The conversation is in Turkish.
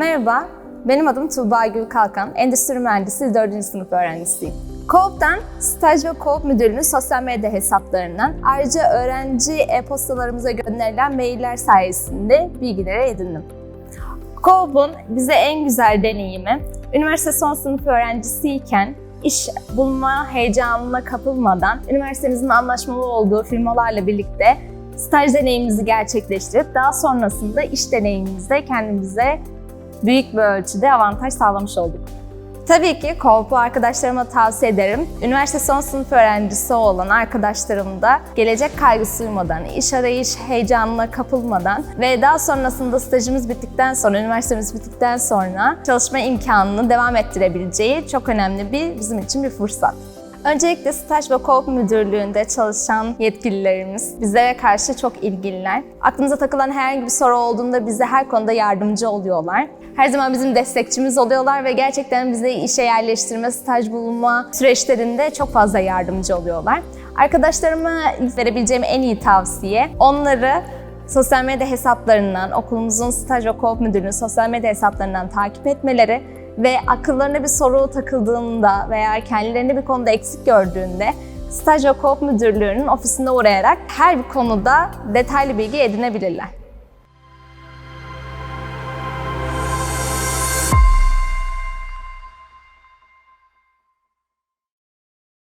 Merhaba, benim adım Tuğba Gül Kalkan. Endüstri Mühendisi 4. sınıf öğrencisiyim. Coop'tan staj ve Coop Müdürlüğü'nün sosyal medya hesaplarından ayrıca öğrenci e-postalarımıza gönderilen mailler sayesinde bilgilere edindim. Coop'un bize en güzel deneyimi, üniversite son sınıf öğrencisiyken iş bulma heyecanına kapılmadan üniversitemizin anlaşmalı olduğu firmalarla birlikte staj deneyimimizi gerçekleştirip daha sonrasında iş deneyimimizde kendimize büyük bir ölçüde avantaj sağlamış olduk. Tabii ki Coop'u arkadaşlarıma tavsiye ederim. Üniversite son sınıf öğrencisi olan arkadaşlarım da gelecek kaygısı duymadan, iş arayış heyecanına kapılmadan ve daha sonrasında stajımız bittikten sonra, üniversitemiz bittikten sonra çalışma imkanını devam ettirebileceği çok önemli bir bizim için bir fırsat. Öncelikle staj ve Coop Müdürlüğü'nde çalışan yetkililerimiz bizlere karşı çok ilgililer. Aklımıza takılan herhangi bir soru olduğunda bize her konuda yardımcı oluyorlar. Her zaman bizim destekçimiz oluyorlar ve gerçekten bize işe yerleştirme, staj bulma süreçlerinde çok fazla yardımcı oluyorlar. Arkadaşlarıma verebileceğim en iyi tavsiye onları sosyal medya hesaplarından, okulumuzun staj ve Coop Müdürlüğü'nün sosyal medya hesaplarından takip etmeleri ve akıllarına bir soru takıldığında veya kendilerini bir konuda eksik gördüğünde Staj ve Coop Müdürlüğü'nün ofisine uğrayarak her bir konuda detaylı bilgi edinebilirler.